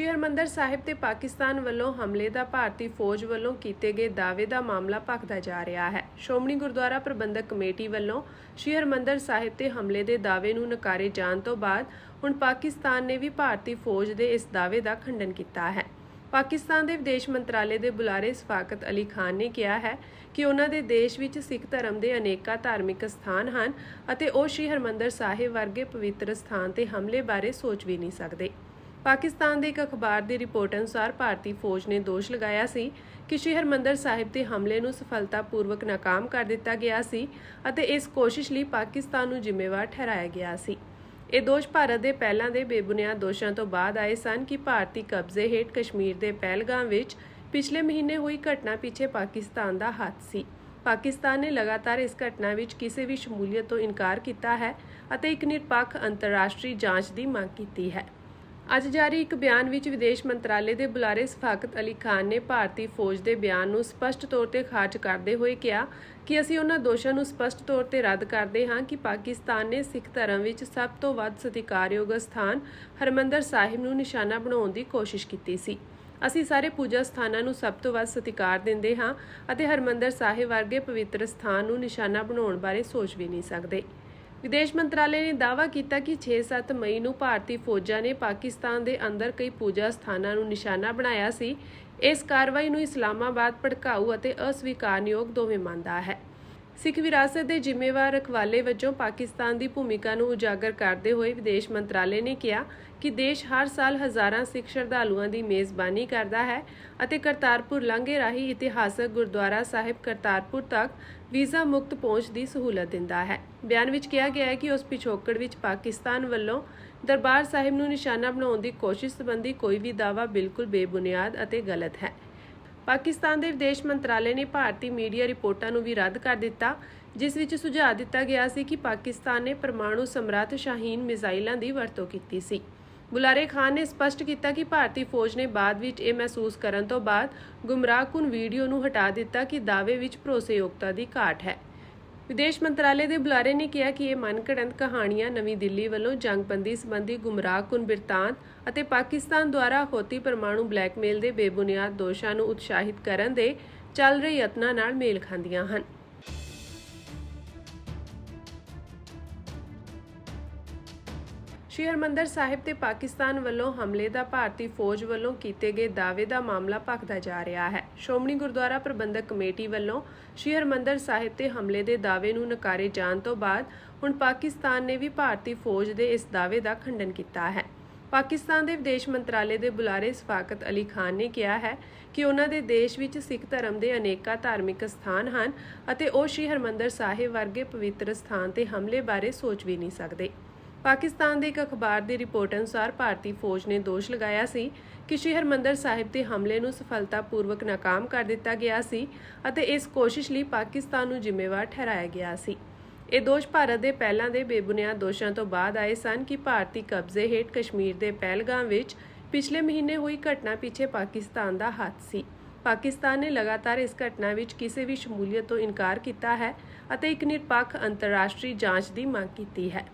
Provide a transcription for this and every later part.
ਸ਼੍ਰੀ ਹਰਿਮੰਦਰ ਸਾਹਿਬ ਤੇ ਪਾਕਿਸਤਾਨ ਵੱਲੋਂ ਹਮਲੇ ਦਾ ਭਾਰਤੀ ਫੌਜ ਵੱਲੋਂ ਕੀਤੇ ਗਏ ਦਾਅਵੇ ਦਾ ਮਾਮਲਾ ਭਖਦਾ ਜਾ ਰਿਹਾ ਹੈ। ਸ਼੍ਰੋਮਣੀ ਗੁਰਦੁਆਰਾ ਪ੍ਰਬੰਧਕ ਕਮੇਟੀ ਵੱਲੋਂ ਸ਼੍ਰੀ ਹਰਿਮੰਦਰ ਸਾਹਿਬ ਤੇ ਹਮਲੇ ਦੇ ਦਾਅਵੇ ਨੂੰ ਨਕਾਰੇ ਜਾਣ ਤੋਂ ਬਾਅਦ ਹੁਣ ਪਾਕਿਸਤਾਨ ਨੇ ਵੀ ਭਾਰਤੀ ਫੌਜ ਦੇ ਇਸ ਦਾਅਵੇ ਦਾ ਖੰਡਨ ਕੀਤਾ ਹੈ। ਪਾਕਿਸਤਾਨ ਦੇ ਵਿਦੇਸ਼ ਮੰਤਰਾਲੇ ਦੇ ਬੁਲਾਰੇ ਸਫਾਕਤ ਅਲੀ ਖਾਨ ਨੇ ਕਿਹਾ ਹੈ ਕਿ ਉਹਨਾਂ ਦੇ ਦੇਸ਼ ਵਿੱਚ ਸਿੱਖ ਧਰਮ ਦੇ ਅਨੇਕਾਂ ਧਾਰਮਿਕ ਸਥਾਨ ਹਨ ਅਤੇ ਉਹ ਸ਼੍ਰੀ ਹਰਿਮੰਦਰ ਸਾਹਿਬ ਵਰਗੇ ਪਵਿੱਤਰ ਸਥਾਨ ਤੇ ਹਮਲੇ ਬਾਰੇ ਸੋਚ ਵੀ ਨਹੀਂ ਸਕਦੇ। ਪਾਕਿਸਤਾਨ ਦੇ ਇੱਕ ਅਖਬਾਰ ਦੀ ਰਿਪੋਰਟ ਅਨੁਸਾਰ ਭਾਰਤੀ ਫੌਜ ਨੇ ਦੋਸ਼ ਲਗਾਇਆ ਸੀ ਕਿ ਸ਼੍ਰੀ ਹਰਿਮੰਦਰ ਸਾਹਿਬ ਤੇ ਹਮਲੇ ਨੂੰ ਸਫਲਤਾਪੂਰਵਕ ਨਾਕਾਮ ਕਰ ਦਿੱਤਾ ਗਿਆ ਸੀ ਅਤੇ ਇਸ ਕੋਸ਼ਿਸ਼ ਲਈ ਪਾਕਿਸਤਾਨ ਨੂੰ ਜ਼ਿੰਮੇਵਾਰ ਠਹਿਰਾਇਆ ਗਿਆ ਸੀ। ਇਹ ਦੋਸ਼ ਭਾਰਤ ਦੇ ਪਹਿਲਾਂ ਦੇ ਬੇਬੁਨਿਆਦ ਦੋਸ਼ਾਂ ਤੋਂ ਬਾਅਦ ਆਏ ਸਨ ਕਿ ਭਾਰਤੀ ਕਬਜ਼ੇ ਹੇਠ ਕਸ਼ਮੀਰ ਦੇ ਪਹਿਲਗਾਮ ਵਿੱਚ ਪਿਛਲੇ ਮਹੀਨੇ ਹੋਈ ਘਟਨਾ ਪਿੱਛੇ ਪਾਕਿਸਤਾਨ ਦਾ ਹੱਥ ਸੀ। ਪਾਕਿਸਤਾਨ ਨੇ ਲਗਾਤਾਰ ਇਸ ਘਟਨਾ ਵਿੱਚ ਕਿਸੇ ਵੀ ਸ਼ਮੂਲੀਅਤ ਤੋਂ ਇਨਕਾਰ ਕੀਤਾ ਹੈ ਅਤੇ ਇੱਕ ਨਿਰਪੱਖ ਅੰਤਰਰਾਸ਼ਟਰੀ ਜਾਂਚ ਦੀ ਮੰਗ ਕੀਤੀ ਹੈ। ਅੱਜ ਜਾਰੀ ਇੱਕ ਬਿਆਨ ਵਿੱਚ ਵਿਦੇਸ਼ ਮੰਤਰਾਲੇ ਦੇ ਬੁਲਾਰੇ ਸਫਾਕਤ ਅਲੀ ਖਾਨ ਨੇ ਭਾਰਤੀ ਫੌਜ ਦੇ ਬਿਆਨ ਨੂੰ ਸਪਸ਼ਟ ਤੌਰ ਤੇ ਖਾਰਜ ਕਰਦੇ ਹੋਏ ਕਿਹਾ ਕਿ ਅਸੀਂ ਉਹਨਾਂ ਦੋਸ਼ਾਂ ਨੂੰ ਸਪਸ਼ਟ ਤੌਰ ਤੇ ਰੱਦ ਕਰਦੇ ਹਾਂ ਕਿ ਪਾਕਿਸਤਾਨ ਨੇ ਸਿੱਖ ਧਰਮ ਵਿੱਚ ਸਭ ਤੋਂ ਵੱਧ ਸਤਿਕਾਰਯੋਗ ਸਥਾਨ ਹਰਮੰਦਰ ਸਾਹਿਬ ਨੂੰ ਨਿਸ਼ਾਨਾ ਬਣਾਉਣ ਦੀ ਕੋਸ਼ਿਸ਼ ਕੀਤੀ ਸੀ। ਅਸੀਂ ਸਾਰੇ ਪੂਜਾ ਸਥਾਨਾਂ ਨੂੰ ਸਭ ਤੋਂ ਵੱਧ ਸਤਿਕਾਰ ਦਿੰਦੇ ਹਾਂ ਅਤੇ ਹਰਮੰਦਰ ਸਾਹਿਬ ਵਰਗੇ ਪਵਿੱਤਰ ਸਥਾਨ ਨੂੰ ਨਿਸ਼ਾਨਾ ਬਣਾਉਣ ਬਾਰੇ ਸੋਚ ਵੀ ਨਹੀਂ ਸਕਦੇ। ਵਿਦੇਸ਼ ਮੰਤਰਾਲੇ ਨੇ ਦਾਅਵਾ ਕੀਤਾ ਕਿ 6-7 ਮਈ ਨੂੰ ਭਾਰਤੀ ਫੌਜਾਂ ਨੇ ਪਾਕਿਸਤਾਨ ਦੇ ਅੰਦਰ ਕਈ ਪੂਜਾ ਸਥਾਨਾਂ ਨੂੰ ਨਿਸ਼ਾਨਾ ਬਣਾਇਆ ਸੀ। ਇਸ ਕਾਰਵਾਈ ਨੂੰ ਇਸਲਾਮਾਬਾਦ, ਭੜਕਾਊ ਅਤੇ ਅਸਵੀਕਾਰਨਯੋਗ ਦੋਵੇਂ ਮੰਨਦਾ ਹੈ। ਸਿੱਖ ਵਿਰਾਸਤ ਦੇ ਜ਼ਿੰਮੇਵਾਰ ਰਖਵਾਲੇ ਵਜੋਂ ਪਾਕਿਸਤਾਨ ਦੀ ਭੂਮਿਕਾ ਨੂੰ ਉਜਾਗਰ ਕਰਦੇ ਹੋਏ ਵਿਦੇਸ਼ ਮੰਤਰਾਲੇ ਨੇ ਕਿਹਾ ਕਿ ਦੇਸ਼ ਹਰ ਸਾਲ ਹਜ਼ਾਰਾਂ ਸਿੱਖ ਸ਼ਰਧਾਲੂਆਂ ਦੀ ਮੇਜ਼ਬਾਨੀ ਕਰਦਾ ਹੈ ਅਤੇ ਕਰਤਾਰਪੁਰ ਲਾਂਘੇ ਰਾਹੀਂ ਇਤਿਹਾਸਕ ਗੁਰਦੁਆਰਾ ਸਾਹਿਬ ਕਰਤਾਰਪੁਰ ਤੱਕ ਵੀਜ਼ਾ ਮੁਕਤ ਪਹੁੰਚ ਦੀ ਸਹੂਲਤ ਦਿੰਦਾ ਹੈ। ਬਿਆਨ ਵਿੱਚ ਕਿਹਾ ਗਿਆ ਹੈ ਕਿ ਉਸ ਪਿਛੋਕੜ ਵਿੱਚ ਪਾਕਿਸਤਾਨ ਵੱਲੋਂ ਦਰਬਾਰ ਸਾਹਿਬ ਨੂੰ ਨਿਸ਼ਾਨਾ ਬਣਾਉਣ ਦੀ ਕੋਸ਼ਿਸ਼ ਸੰਬੰਧੀ ਕੋਈ ਵੀ ਦਾਅਵਾ ਬਿਲਕੁਲ ਬੇਬੁਨਿਆਦ ਅਤੇ ਗਲਤ ਹੈ। ਪਾਕਿਸਤਾਨ ਦੇ ਵਿਦੇਸ਼ ਮੰਤਰਾਲੇ ਨੇ ਭਾਰਤੀ ਮੀਡੀਆ ਰਿਪੋਰਟਾਂ ਨੂੰ ਵੀ ਰੱਦ ਕਰ ਦਿੱਤਾ, ਜਿਸ ਵਿੱਚ ਸੁਝਾਅ ਦਿੱਤਾ ਗਿਆ ਸੀ ਕਿ ਪਾਕਿਸਤਾਨ ਨੇ ਪਰਮਾਣੂ ਸਮਰੱਥ ਸ਼ਾਹੀਨ ਮਿਜ਼ਾਈਲਾਂ ਦੀ ਵਰਤੋਂ ਕੀਤੀ ਸੀ। ਬੁਲਾਰੇ ਖਾਨ ਨੇ ਸਪਸ਼ਟ ਕੀਤਾ ਕਿ ਭਾਰਤੀ ਫੌਜ ਨੇ ਬਾਅਦ ਵਿੱਚ ਇਹ ਮਹਿਸੂਸ ਕਰਨ ਤੋਂ ਬਾਅਦ ਗੁੰਮਰਾਹਕੁਨ ਵੀਡੀਓ ਨੂੰ ਹਟਾ ਦਿੱਤਾ ਕਿ ਦਾਅਵੇ ਵਿੱਚ ਭਰੋਸੇਯੋਗਤਾ ਦੀ ਘਾਟ ਹੈ। ਵਿਦੇਸ਼ ਮੰਤਰਾਲੇ ਦੇ ਬੁਲਾਰੇ ਨੇ ਕਿਹਾ ਕਿ ਇਹ ਮਨਘੜੰਤ ਕਹਾਣੀਆਂ ਨਵੀਂ ਦਿੱਲੀ ਵੱਲੋਂ ਜੰਗਬੰਦੀ ਸੰਬੰਧੀ ਗੁੰਮਰਾਹਕੁਨ ਬਿਰਤਾਂਤ ਅਤੇ ਪਾਕਿਸਤਾਨ ਦੁਆਰਾ ਹੋਤੀ ਪਰਮਾਣੂ ਬਲੈਕਮੇਲ ਦੇ ਬੇਬੁਨਿਆਦ ਦੋਸ਼ਾਂ ਨੂੰ ਉਤਸ਼ਾਹਿਤ ਕਰਨ ਦੇ ਚੱਲ ਰਹੇ ਯਤਨਾਂ ਨਾਲ ਮੇਲ ਖਾਂਦੀਆਂ ਹਨ। ਸ਼੍ਰੀ ਹਰਿਮੰਦਰ ਸਾਹਿਬ ਤੇ ਪਾਕਿਸਤਾਨ ਵੱਲੋਂ ਹਮਲੇ ਦਾ ਭਾਰਤੀ ਫੌਜ ਵੱਲੋਂ ਕੀਤੇ ਗਏ ਦਾਅਵੇ ਦਾ ਮਾਮਲਾ ਭਖਦਾ ਜਾ ਰਿਹਾ ਹੈ। ਸ਼੍ਰੋਮਣੀ ਗੁਰਦੁਆਰਾ ਪ੍ਰਬੰਧਕ ਕਮੇਟੀ ਵੱਲੋਂ ਸ਼੍ਰੀ ਹਰਿਮੰਦਰ ਸਾਹਿਬ ਤੇ ਹਮਲੇ ਦੇ ਦਾਅਵੇ ਨੂੰ ਨਕਾਰੇ ਜਾਣ ਤੋਂ ਬਾਅਦ ਹੁਣ ਪਾਕਿਸਤਾਨ ਨੇ ਵੀ ਭਾਰਤੀ ਫੌਜ ਦੇ ਇਸ ਦਾਅਵੇ ਦਾ ਖੰਡਨ ਕੀਤਾ ਹੈ। ਪਾਕਿਸਤਾਨ ਦੇ ਵਿਦੇਸ਼ ਮੰਤਰਾਲੇ ਦੇ ਬੁਲਾਰੇ ਸਫਾਕਤ ਅਲੀ ਖਾਨ ਨੇ ਕਿਹਾ ਹੈ ਕਿ ਉਹਨਾਂ ਦੇ ਦੇਸ਼ ਵਿੱਚ ਸਿੱਖ ਧਰਮ ਦੇ ਅਨੇਕਾਂ ਧਾਰਮਿਕ ਸਥਾਨ ਹਨ ਅਤੇ ਉਹ ਸ਼੍ਰੀ ਹਰਿਮੰਦਰ ਸਾਹਿਬ ਵਰਗੇ ਪਵਿੱਤਰ ਸਥਾਨ ਤੇ ਹਮਲੇ ਬਾਰੇ ਸੋਚ ਵੀ ਨਹੀਂ ਸਕਦੇ। ਪਾਕਿਸਤਾਨ ਦੇ ਇੱਕ ਅਖਬਾਰ ਦੀ ਰਿਪੋਰਟ ਅਨੁਸਾਰ ਭਾਰਤੀ ਫੌਜ ਨੇ ਦੋਸ਼ ਲਗਾਇਆ ਸੀ ਕਿ ਸ਼੍ਰੀ ਹਰਿਮੰਦਰ ਸਾਹਿਬ ਦੇ ਹਮਲੇ ਨੂੰ ਸਫਲਤਾਪੂਰਵਕ ਨਾਕਾਮ ਕਰ ਦਿੱਤਾ ਗਿਆ ਸੀ ਅਤੇ ਇਸ ਕੋਸ਼ਿਸ਼ ਲਈ ਪਾਕਿਸਤਾਨ ਨੂੰ ਜ਼ਿੰਮੇਵਾਰ ਠਹਿਰਾਇਆ ਗਿਆ ਸੀ। ਇਹ ਦੋਸ਼ ਭਾਰਤ ਦੇ ਪਹਿਲਾਂ ਦੇ ਬੇਬੁਨਿਆਦ ਦੋਸ਼ਾਂ ਤੋਂ ਬਾਅਦ ਆਏ ਸਨ ਕਿ ਭਾਰਤੀ ਕਬਜ਼ੇ ਹੇਠ ਕਸ਼ਮੀਰ ਦੇ ਪਹਿਲਗਾਮ ਵਿੱਚ ਪਿਛਲੇ ਮਹੀਨੇ ਹੋਈ ਘਟਨਾ ਪਿੱਛੇ ਪਾਕਿਸਤਾਨ ਦਾ ਹੱਥ ਸੀ। ਪਾਕਿਸਤਾਨ ਨੇ ਲਗਾਤਾਰ ਇਸ ਘਟਨਾ ਵਿੱਚ ਕਿਸੇ ਵੀ ਸ਼ਮੂਲੀਅਤ ਤੋਂ ਇਨਕਾਰ ਕੀਤਾ ਹੈ ਅਤੇ ਇੱਕ ਨਿਰਪੱਖ ਅੰਤਰਰਾਸ਼ਟਰੀ ਜਾਂਚ ਦੀ ਮੰਗ ਕੀਤੀ ਹੈ।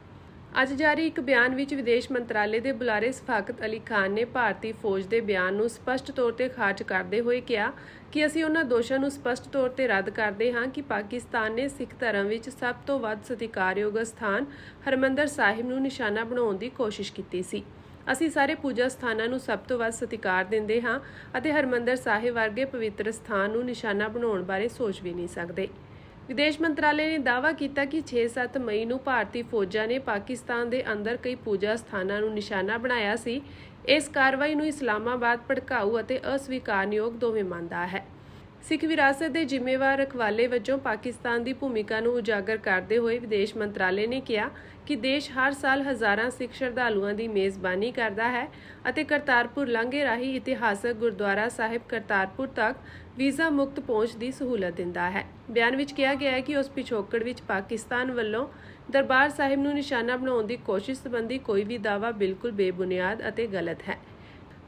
ਅੱਜ ਜਾਰੀ ਇੱਕ ਬਿਆਨ ਵਿੱਚ ਵਿਦੇਸ਼ ਮੰਤਰਾਲੇ ਦੇ ਬੁਲਾਰੇ ਸਫਾਕਤ ਅਲੀ ਖਾਨ ਨੇ ਭਾਰਤੀ ਫੌਜ ਦੇ ਬਿਆਨ ਨੂੰ ਸਪਸ਼ਟ ਤੌਰ ਤੇ ਖਾਰਜ ਕਰਦੇ ਹੋਏ ਕਿਹਾ ਕਿ ਅਸੀਂ ਉਹਨਾਂ ਦੋਸ਼ਾਂ ਨੂੰ ਸਪਸ਼ਟ ਤੌਰ ਤੇ ਰੱਦ ਕਰਦੇ ਹਾਂ ਕਿ ਪਾਕਿਸਤਾਨ ਨੇ ਸਿੱਖ ਧਰਮ ਵਿੱਚ ਸਭ ਤੋਂ ਵੱਧ ਸਤਿਕਾਰਯੋਗ ਸਥਾਨ ਹਰਮੰਦਰ ਸਾਹਿਬ ਨੂੰ ਨਿਸ਼ਾਨਾ ਬਣਾਉਣ ਦੀ ਕੋਸ਼ਿਸ਼ ਕੀਤੀ ਸੀ। ਅਸੀਂ ਸਾਰੇ ਪੂਜਾ ਸਥਾਨਾਂ ਨੂੰ ਸਭ ਤੋਂ ਵੱਧ ਸਤਿਕਾਰ ਦਿੰਦੇ ਹਾਂ ਅਤੇ ਹਰਮੰਦਰ ਸਾਹਿਬ ਵਰਗੇ ਪਵਿੱਤਰ ਸਥਾਨ ਨੂੰ ਨਿਸ਼ਾਨਾ ਬਣਾਉਣ ਬਾਰੇ ਸੋਚ ਵੀ ਨਹੀਂ ਸਕਦੇ। ਵਿਦੇਸ਼ ਮੰਤਰਾਲੇ ਨੇ ਦਾਅਵਾ ਕੀਤਾ ਕਿ 6-7 ਮਈ ਨੂੰ ਭਾਰਤੀ ਫੌਜਾਂ ਨੇ ਪਾਕਿਸਤਾਨ ਦੇ ਅੰਦਰ ਕਈ ਪੂਜਾ ਸਥਾਨਾਂ ਨੂੰ ਨਿਸ਼ਾਨਾ ਬਣਾਇਆ ਸੀ। ਇਸ ਕਾਰਵਾਈ ਨੂੰ ਇਸਲਾਮਾਬਾਦ ਭੜਕਾਊ ਅਤੇ ਅਸਵੀਕਾਰਨਯੋਗ ਦੋਵੇਂ ਮੰਨਦਾ ਹੈ। ਸਿੱਖ ਵਿਰਾਸਤ ਦੇ ਜ਼ਿੰਮੇਵਾਰ ਰਖਵਾਲੇ ਵਜੋਂ ਪਾਕਿਸਤਾਨ ਦੀ ਭੂਮਿਕਾ ਨੂੰ ਉਜਾਗਰ ਕਰਦੇ ਹੋਏ ਵਿਦੇਸ਼ ਮੰਤਰਾਲੇ ਨੇ ਕਿਹਾ ਕਿ ਦੇਸ਼ ਹਰ ਸਾਲ ਹਜ਼ਾਰਾਂ ਸਿੱਖ ਸ਼ਰਧਾਲੂਆਂ ਦੀ ਮੇਜ਼ਬਾਨੀ ਕਰਦਾ ਹੈ ਅਤੇ ਕਰਤਾਰਪੁਰ ਲਾਂਘੇ ਰਾਹੀਂ ਇਤਿਹਾਸਕ ਗੁਰਦੁਆਰਾ ਸਾਹਿਬ ਕਰਤਾਰਪੁਰ ਤੱਕ ਵੀਜ਼ਾ ਮੁਕਤ ਪਹੁੰਚ ਦੀ ਸਹੂਲਤ ਦਿੰਦਾ ਹੈ। ਬਿਆਨ ਵਿੱਚ ਕਿਹਾ ਗਿਆ ਹੈ ਕਿ ਉਸ ਪਿਛੋਕੜ ਵਿੱਚ ਪਾਕਿਸਤਾਨ ਵੱਲੋਂ ਦਰਬਾਰ ਸਾਹਿਬ ਨੂੰ ਨਿਸ਼ਾਨਾ ਬਣਾਉਣ ਦੀ ਕੋਸ਼ਿਸ਼ ਸੰਬੰਧੀ ਕੋਈ ਵੀ ਦਾਅਵਾ ਬਿਲਕੁਲ ਬੇਬੁਨਿਆਦ ਅਤੇ ਗਲਤ ਹੈ।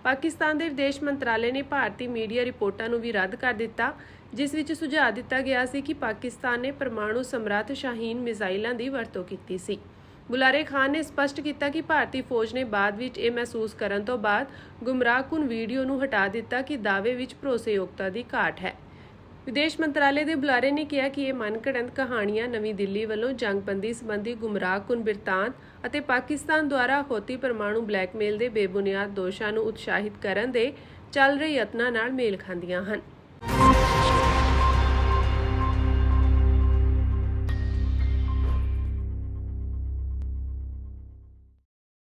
ਪਾਕਿਸਤਾਨ ਦੇ ਵਿਦੇਸ਼ ਮੰਤਰਾਲੇ ਨੇ ਭਾਰਤੀ ਮੀਡੀਆ ਰਿਪੋਰਟਾਂ ਨੂੰ ਵੀ ਰੱਦ ਕਰ ਦਿੱਤਾ, ਜਿਸ ਵਿੱਚ ਸੁਝਾਅ ਦਿੱਤਾ ਗਿਆ ਸੀ ਕਿ ਪਾਕਿਸਤਾਨ ਨੇ ਪਰਮਾਣੂ ਸਮਰੱਥ ਸ਼ਾਹੀਨ ਮਿਜ਼ਾਈਲਾਂ ਦੀ ਵਰਤੋਂ ਕੀਤੀ ਸੀ। ਬੁਲਾਰੇ ਖਾਨ ਨੇ ਸਪਸ਼ਟ ਕੀਤਾ ਕਿ ਭਾਰਤੀ ਫੌਜ ਨੇ ਬਾਅਦ ਵਿੱਚ ਇਹ ਮਹਿਸੂਸ ਕਰਨ ਤੋਂ ਬਾਅਦ ਗੁੰਮਰਾਹਕੁਨ ਵੀਡੀਓ ਨੂੰ ਹਟਾ ਦਿੱਤਾ ਕਿ ਦਾਅਵੇ ਵਿੱਚ ਭਰੋਸੇਯੋਗਤਾ ਦੀ ਘਾਟ ਹੈ। ਵਿਦੇਸ਼ ਮੰਤਰਾਲੇ ਦੇ ਬੁਲਾਰੇ ਨੇ ਕਿਹਾ ਕਿ ਇਹ ਮਨਘੜੰਤ ਕਹਾਣੀਆਂ ਨਵੀਂ ਦਿੱਲੀ ਵੱਲੋਂ ਜੰਗਬੰਦੀ ਸੰਬੰਧੀ ਗੁੰਮਰਾਹਕੁਨ ਬਿਰਤਾਂਤ ਅਤੇ ਪਾਕਿਸਤਾਨ ਦੁਆਰਾ ਹੌਤੀ ਪਰਮਾਣੂ ਬਲੈਕਮੇਲ ਦੇ ਬੇਬੁਨਿਆਦ ਦੋਸ਼ਾਂ ਨੂੰ ਉਤਸ਼ਾਹਿਤ ਕਰਨ ਦੇ ਚੱਲ ਰਹੇ ਯਤਨਾਂ ਨਾਲ ਮੇਲ ਖਾਂਦੀਆਂ ਹਨ।